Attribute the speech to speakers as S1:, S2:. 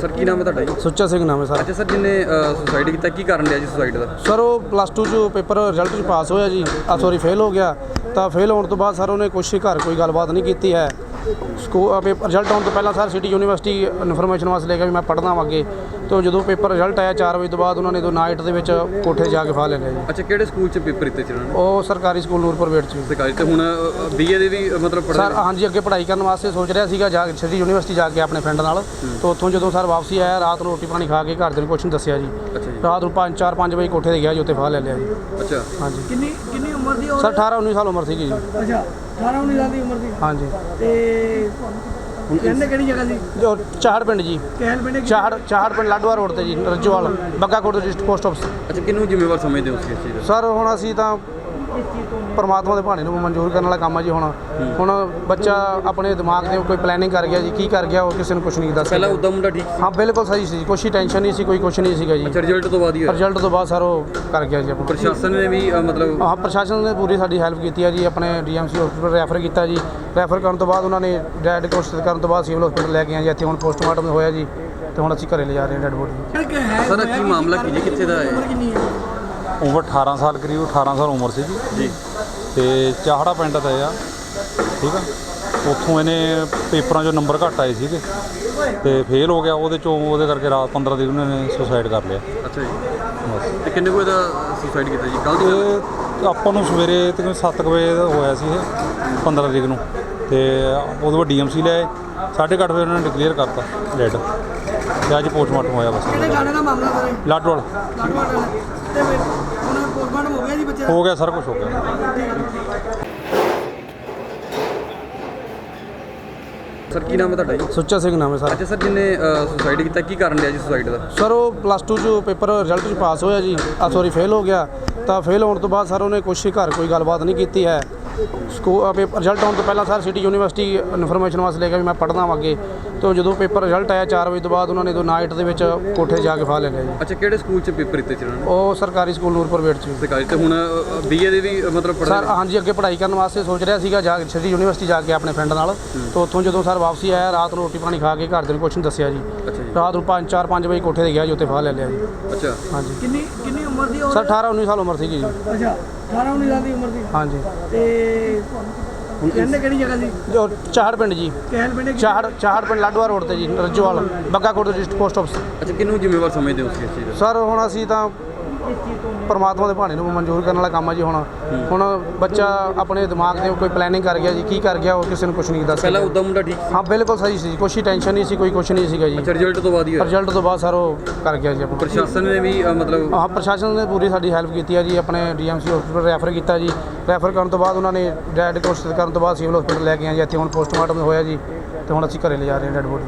S1: Sir ਕੀ ਨਾਮ ਹੈ ਤੁਹਾਡਾ ਜੀ?
S2: ਸੁੱਚਾ ਸਿੰਘ ਨਾਮ ਹੈ ਸਰ।
S1: ਅੱਛਾ ਸਰ ਜਿਹਨੇ ਸੁਸਾਈਡ ਕੀਤਾ ਕੀ ਕਾਰਨ ਲਿਆ ਜੀ ਸੁਸਾਈਡ ਦਾ?
S2: ਸਰ ਉਹ ਪਲੱਸ 2 ਚ ਪੇਪਰ ਰਿਜ਼ਲਟ ਚ ਪਾਸ ਹੋਇਆ ਜੀ ਆ ਸੌਰੀ ਫੇਲ ਹੋ ਗਿਆ ਤਾਂ ਫੇਲ ਹੋਣ ਤੋਂ ਬਾਅਦ ਸਰ ਉਹਨੇ ਕੁਛ ਘਰ ਕੋਈ ਗੱਲਬਾਤ ਨਹੀਂ ਕੀਤੀ ਹੈ। ਸਕੂਲ ਪੇਪਰ ਰਿਜ਼ਲਟ ਆਉਣ ਤੋਂ ਪਹਿਲਾਂ ਸਰ ਸਿਟੀ ਯੂਨੀਵਰਸਿਟੀ ਇਨਫੋਰਮੇਸ਼ਨ ਵਾਸਤੇ ਲੈ ਕੇ ਵੀ ਮੈਂ ਪੜ੍ਹਨਾ ਵਾ ਅੱਗੇ। ਤੇ ਜਦੋਂ ਪੇਪਰ ਰਿਜ਼ਲਟ ਆਇਆ 4 ਵਜੇ ਤੋਂ ਬਾਅਦ ਉਹਨਾਂ ਨੇ ਦੋ ਨਾਈਟ ਦੇ ਵਿੱਚ ਕੋਠੇ ਜਾ ਕੇ ਫਾ ਲੈ ਲਿਆ ਜੀ।
S1: ਅੱਛਾ ਕਿਹੜੇ ਸਕੂਲ 'ਚ ਪੇਪਰ ਦਿੱਤੇ ਸੀ ਉਹਨਾਂ ਨੇ?
S2: ਉਹ ਸਰਕਾਰੀ ਸਕੂਲ ਨੂਰਪੁਰ ਵੇਟ ਚ।
S1: ਸਰਕਾਰੀ ਤੇ ਹੁਣ ਬੀਏ ਦੇ ਵੀ ਮਤਲਬ
S2: ਸਰ
S1: ਪੜ੍ਹਦੇ
S2: ਹਾਂਜੀ ਅੱਗੇ ਪੜ੍ਹਾਈ ਕਰਨ ਵਾਸਤੇ ਸੋਚ ਰਿਹਾ ਸੀਗਾ ਜਾ ਸਿਟੀ ਯੂਨੀਵਰਸਿਟੀ ਜਾ ਕੇ ਆਪਣੇ ਫਰੈਂਡ ਨਾਲ। ਤੋਂ ਉੱਥੋਂ ਜਦੋਂ ਸਰ ਵਾਪਸੀ ਆਇਆ ਰਾਤ ਨੂੰ ਰੋਟੀ ਪਾਣੀ ਖਾ ਕੇ ਘਰ ਦੇ ਨੂੰ ਕੁਛ ਨਹੀਂ ਦੱਸਿਆ ਜੀ।
S1: ਅੱਛਾ ਜੀ।
S2: ਰਾਤ ਨੂੰ 5 4 5 ਵਜੇ ਕੋਠੇ ਤੇ ਗਿਆ ਜੀ ਉੱਥੇ ਫਾ ਲੈ ਲਿਆ ਜੀ।
S1: ਅੱਛਾ।
S2: ਹਾਂਜੀ।
S3: ਕਿੰਨੀ ਕਿੰਨੀ ਉਮਰ ਦੀ
S2: ਸਰ 18 19 ਸਾਲ ਉਮਰ ਸੀਗੀ ਜੀ।
S3: ਅੱਛਾ। 18 19 ਸਾਲ ਦੀ ਉਮਰ ਦੀ
S2: ਹਾਂਜੀ।
S3: ਤੇ ਕਹਿੰਦੇ ਕਿਹੜੀ ਜਗ੍ਹਾ ਸੀ?
S2: ਜੋ ਚਾਹੜ ਪਿੰਡ ਜੀ।
S3: ਕਹਿਲ ਪਿੰਡ
S2: ਚਾਹੜ ਚਾਹੜ ਪਿੰਡ ਲਾਡੂਆ ਰੋਡ ਤੇ ਜੀ ਰੱਜੋਵਾਲ ਬੱਗਾਕੋਟ ਦੇ ਡਿਸਟ੍ਰਿਕਟ ਪੋਸਟ ਆਫਿਸ
S1: ਅੱਛਾ ਕਿਹਨੂੰ ਜ਼ਿੰਮੇਵਾਰ ਸਮਝਦੇ ਹੋ ਤੁਸੀਂ ਇਸ ਚੀਜ਼ ਦਾ?
S2: ਸਰ ਹੁਣ ਅਸੀਂ ਤਾਂ ਪਰਮਾਤਮਾ ਦੇ ਭਾਣੇ ਨੂੰ ਮਨਜ਼ੂਰ ਕਰਨ ਵਾਲਾ ਕੰਮ ਆ ਜੀ ਹੁਣ। ਹੁਣ ਬੱਚਾ ਆਪਣੇ ਦਿਮਾਗ ਦੇ ਕੋਈ ਪਲੈਨਿੰਗ ਕਰ ਗਿਆ ਜੀ ਕੀ ਕਰ ਗਿਆ ਉਹ ਕਿਸੇ ਨੂੰ ਕੁਝ ਨਹੀਂ ਦੱਸ
S1: ਪਹਿਲਾਂ ਉਦਾਂ ਮੁੰਡਾ ਠੀਕ ਸੀ?
S2: ਹਾਂ ਬਿਲਕੁਲ ਸਹੀ ਸੀ ਕੁਛ ਹੀ ਟੈਨਸ਼ਨ ਨਹੀਂ ਸੀ ਕੋਈ ਕੁਛ ਨਹੀਂ ਸੀਗਾ ਜੀ।
S1: ਅੱਛਾ ਰਿਜ਼ਲਟ ਤੋਂ ਬਾਅਦ ਹੀ ਹੋਇਆ।
S2: ਰਿਜ਼ਲਟ ਤੋਂ ਬਾਅਦ ਸਰ ਉਹ ਕਰ ਗਿਆ ਜੀ ਆਪਣਾ।
S1: ਪ੍ਰਸ਼ਾਸਨ ਨੇ ਵੀ ਮਤਲਬ
S2: ਹਾਂ ਪ੍ਰਸ਼ਾਸਨ ਨੇ ਪੂਰੀ ਸਾਡੀ ਹੈਲਪ ਕੀਤੀ ਹੈ ਜੀ ਆਪਣੇ ਡੀਐਮਸੀ ਹਸਪੀਟਲ ਰੈਫਰ ਕੀਤਾ ਜੀ। ਰੈਫਰ ਕਰਨ ਤੋਂ ਬਾਅਦ ਉਹਨਾਂ ਨੇ ਡੈਡ ਕੋਸ਼ਿਸ਼ ਕਰਨ ਤੋਂ ਬਾਅਦ ਸਿਵਲ ਹਸਪੀਟਲ ਲੈ ਕੇ ਆਏ ਜੀ ਇੱਥੇ ਹੁਣ ਪੋਸਟਮਾਰਟਮ ਹੋਇਆ ਜੀ ਤੇ ਹੁਣ ਅਸੀਂ ਘਰੇ ਲਿਜਾ ਰਹੇ ਹਾਂ ਡੈਡ ਬੋਡੀ
S1: ਸਰ ਕੀ ਮਾਮਲਾ ਕੀ ਜੀ? ਕਿੱਥੇ ਦਾ ਹੈ?
S3: ਉਮਰ ਕਿੰਨੀ ਹੈ
S4: ਉਮਰ 18 ਸਾਲ ਕਰੀਬ 18 ਸਾਲ ਉਮਰ ਸੀ ਜੀ।
S1: ਜੀ
S4: ਤੇ ਚਾਹੜਾ ਪਿੰਡ ਦਾ ਆ ਠੀਕ ਆ? ਉੱਥੋਂ ਇਹਨੇ ਪੇਪਰਾਂ 'ਚੋਂ ਨੰਬਰ ਘੱਟ ਆਏ ਸੀਗੇ। ਤੇ ਫੇਲ ਹੋ ਗਿਆ ਉਹਦੇ ਚੋਂ ਉਹਦੇ ਕਰਕੇ ਰਾਤ 15 ਦਿਨ ਉਹਨੇ ਸੁਸਾਈਡ ਕਰ ਲਿਆ।
S1: ਅੱਛਾ ਜੀ। ਤੇ ਕਿੰਨੇ ਕੋਈ ਦਾ ਸੁਸਾਈਡ ਕੀਤਾ ਜੀ? ਕੱਲ ਦੀ
S4: ਆਪਾਂ ਨੂੰ ਸਵੇਰੇ ਤਕਰੀਬਨ 7 ਵਜੇ ਦਾ ਹੋਇਆ ਸੀ ਇਹ 15 ਤਰੀਕ ਨੂੰ। ਤੇ ਉਹਦੇ ਬਾਅਦ ਡੀਐਮਸੀ ਲੈ ਆਏ। ਸਾਢੇ ਕੁ ਅੱਠ ਵਜੇ ਉਹਨਾਂ ਨੇ ਡਿਕਲੇਅਰ ਕਰਤਾ ਡੈਡ ਤੇ ਅੱਜ ਪੋਸਟਮਾਰਟਮ ਹੋਇਆ ਬਸ।
S3: ਕਿਹੜੇ ਗਾਣੇ ਦਾ ਮਾਮਲਾ ਸਰ?
S4: ਲਾਡਵਾਲ
S3: ਤੇ ਫਿਰ ਹੁਣ ਪੋਸਟਮਾਰਟਮ ਹੋ ਗਿਆ ਜੀ ਬੱਚੇ ਦਾ?
S4: ਹੋ ਗਿਆ ਸਾਰਾ ਕੁਝ ਹੋ ਗਿਆ।
S1: ਸਰ ਕੀ ਨਾਮ ਹੈ ਤੁਹਾਡਾ ਜੀ?
S2: ਸੁੱਚਾ ਸਿੰਘ ਨਾਮ ਹੈ ਸਰ।
S1: ਅੱਛਾ ਸਰ ਜਿਹਨੇ ਸੁਸਾਈਡ ਕੀਤਾ ਕੀ ਕਾਰਨ ਲਿਆ ਜੀ ਸੁਸਾਈਡ ਦਾ?
S2: ਸਰ ਉਹ ਪਲੱਸ 2 ਚ ਪੇਪਰ ਰਿਜ਼ਲਟ ਚ ਪਾਸ ਹੋਇਆ ਜੀ। ਆ ਸੌਰੀ ਫੇਲ ਹੋ ਗਿਆ। ਤਾਂ ਫੇਲ ਹੋਣ ਤੋਂ ਬਾਅਦ ਸਰ ਉਹਨੇ ਕੁਛ ਘਰ ਕੋਈ ਗੱਲਬਾਤ ਨਹੀਂ ਕੀਤੀ ਹੈ। ਸਕੂਲ ਪੇਪਰ ਰਿਜ਼ਲਟ ਆਉਣ ਤੋਂ ਪਹਿਲਾਂ ਸਰ ਸਿਟੀ ਯੂਨੀਵਰਸਿਟੀ ਇਨਫੋਰਮੇਸ਼ਨ ਵਾਸਤੇ ਲੈ ਕੇ ਵੀ ਮੈਂ ਪੜ੍ਹਨਾ ਵਾ ਅੱਗੇ। ਤੇ ਜਦੋਂ ਪੇਪਰ ਰਿਜ਼ਲਟ ਆਇਆ 4 ਵਜੇ ਤੋਂ ਬਾਅਦ ਉਹਨਾਂ ਨੇ ਦੋ ਨਾਈਟ ਦੇ ਵਿੱਚ ਕੋਠੇ ਜਾ ਕੇ ਫਾ ਲੈ ਲਿਆ ਜੀ।
S1: ਅੱਛਾ ਕਿਹੜੇ ਸਕੂਲ 'ਚ ਪੇਪਰ ਦਿੱਤੇ ਨੇ?
S2: ਉਹ ਸਰਕਾਰੀ ਸਕੂਲ ਨੂਰਪੁਰ ਵੇਟ ਚ
S1: ਸਰਕਾਰੀ ਤੇ ਹੁਣ ਬੀਏ ਦੇ ਵੀ ਮਤਲਬ
S2: ਸਰ
S1: ਪੜ੍ਹਦੇ
S2: ਹਾਂਜੀ ਅੱਗੇ ਪੜ੍ਹਾਈ ਕਰਨ ਵਾਸਤੇ ਸੋਚ ਰਿਹਾ ਸੀਗਾ ਜਾ ਸਿਟੀ ਯੂਨੀਵਰਸਿਟੀ ਜਾ ਕੇ ਆਪਣੇ ਫਰੈਂਡ ਨਾਲ। ਤੋਂ ਉੱਥੋਂ ਜਦੋਂ ਸਰ ਵਾਪਸੀ ਆਇਆ ਰਾਤ ਨੂੰ ਰੋਟੀ ਪਾਣੀ ਖਾ ਕੇ ਘਰ ਦੇ ਨੂੰ ਕੁਛ ਨਹੀਂ ਦੱਸਿਆ ਜੀ।
S1: ਅੱਛਾ ਜੀ।
S2: ਰਾਤ ਨੂੰ 5 4 5 ਵਜੇ ਕੋਠੇ ਤੇ ਗਿਆ ਜੀ ਉੱਥੇ ਫਾ ਲੈ ਲਿਆ ਜੀ।
S1: ਅੱਛਾ।
S2: ਹਾਂਜੀ।
S3: ਕਿੰਨੀ ਕਿੰਨੀ ਉਮਰ ਦੀ ਉਹ
S2: ਸਰ 18 19 ਸਾਲ ਉਮਰ ਸੀਗੀ ਜੀ।
S3: ਅੱਛਾ। 18 19 ਸਾਲ ਦੀ ਉਮਰ ਦੀ?
S2: ਹਾਂਜੀ।
S3: ਤੇ ਕਹਿੰਦੇ ਕਿਹੜੀ ਜਗ੍ਹਾ ਸੀ?
S2: ਜੋ ਚਾਹੜ ਪਿੰਡ ਜੀ।
S3: ਕਹਿਲ ਪਿੰਡ
S2: ਚਾਹੜ ਚਾਹੜ ਪਿੰਡ ਲਾਡੂਆ ਰੋਡ ਤੇ ਜੀ ਰੱਜੋਵਾਲ ਬੱਗਾਕੋਟ ਦੇ ਡਿਸਟ੍ਰਿਕਟ ਪੋਸਟ ਆਫਿਸ
S1: ਅੱਛਾ ਕਿਹਨੂੰ ਜ਼ਿੰਮੇਵਾਰ ਸਮਝਦੇ ਹੋ ਤੁਸੀਂ ਇਸ ਚੀਜ਼ ਦਾ?
S2: ਸਰ ਹੁਣ ਅਸੀਂ ਤਾਂ ਪਰਮਾਤਮਾ ਦੇ ਭਾਣੇ ਨੂੰ ਮਨਜ਼ੂਰ ਕਰਨ ਵਾਲਾ ਕੰਮ ਆ ਜੀ ਹੁਣ। ਹੁਣ ਬੱਚਾ ਆਪਣੇ ਦਿਮਾਗ ਦੇ ਕੋਈ ਪਲੈਨਿੰਗ ਕਰ ਗਿਆ ਜੀ ਕੀ ਕਰ ਗਿਆ ਉਹ ਕਿਸੇ ਨੂੰ ਕੁਝ ਨਹੀਂ ਦੱਸ
S1: ਪਹਿਲਾਂ ਉਦਾਂ ਮੁੰਡਾ ਠੀਕ
S2: ਹਾਂ ਬਿਲਕੁਲ ਸਹੀ ਸੀ ਕੁਛ ਹੀ ਟੈਨਸ਼ਨ ਨਹੀਂ ਸੀ ਕੋਈ ਕੁਝ ਨਹੀਂ ਸੀਗਾ ਜੀ।
S1: ਅੱਛਾ ਰਿਜ਼ਲਟ ਤੋਂ ਬਾਅਦ ਹੀ ਹੋਇਆ।
S2: ਰਿਜ਼ਲਟ ਤੋਂ ਬਾਅਦ ਸਰ ਉਹ ਕਰ ਗਿਆ ਜੀ ਆਪਣਾ।
S1: ਪ੍ਰਸ਼ਾਸਨ ਨੇ ਵੀ ਅ, ਮਤਲਬ
S2: ਹਾਂ ਪ੍ਰਸ਼ਾਸਨ ਨੇ ਪੂਰੀ ਸਾਡੀ ਹੈਲਪ ਕੀਤੀ ਹੈ ਜੀ ਆਪਣੇ ਡੀਐਮਸੀ ਹਸਪੀਟਲ ਰੈਫਰ ਕੀਤਾ ਜੀ। ਰੈਫਰ ਕਰਨ ਤੋਂ ਬਾਅਦ ਉਹਨਾਂ ਨੇ ਡੈਡ ਕੋਸ਼ਿਸ਼ ਕਰਨ ਤੋਂ ਬਾਅਦ ਸਿਵਲ ਹਸਪੀਟਲ ਲੈ ਕੇ ਆਏ ਜੀ ਇੱਥੇ ਹੁਣ ਪੋਸਟਮਾਰਟਮ ਹੋਇਆ ਜੀ ਤੇ ਹੁਣ ਅਸੀਂ ਘਰੇ ਲਿਜਾ ਰਹੇ ਹਾਂ ਡੈਡ ਬੋਡੀ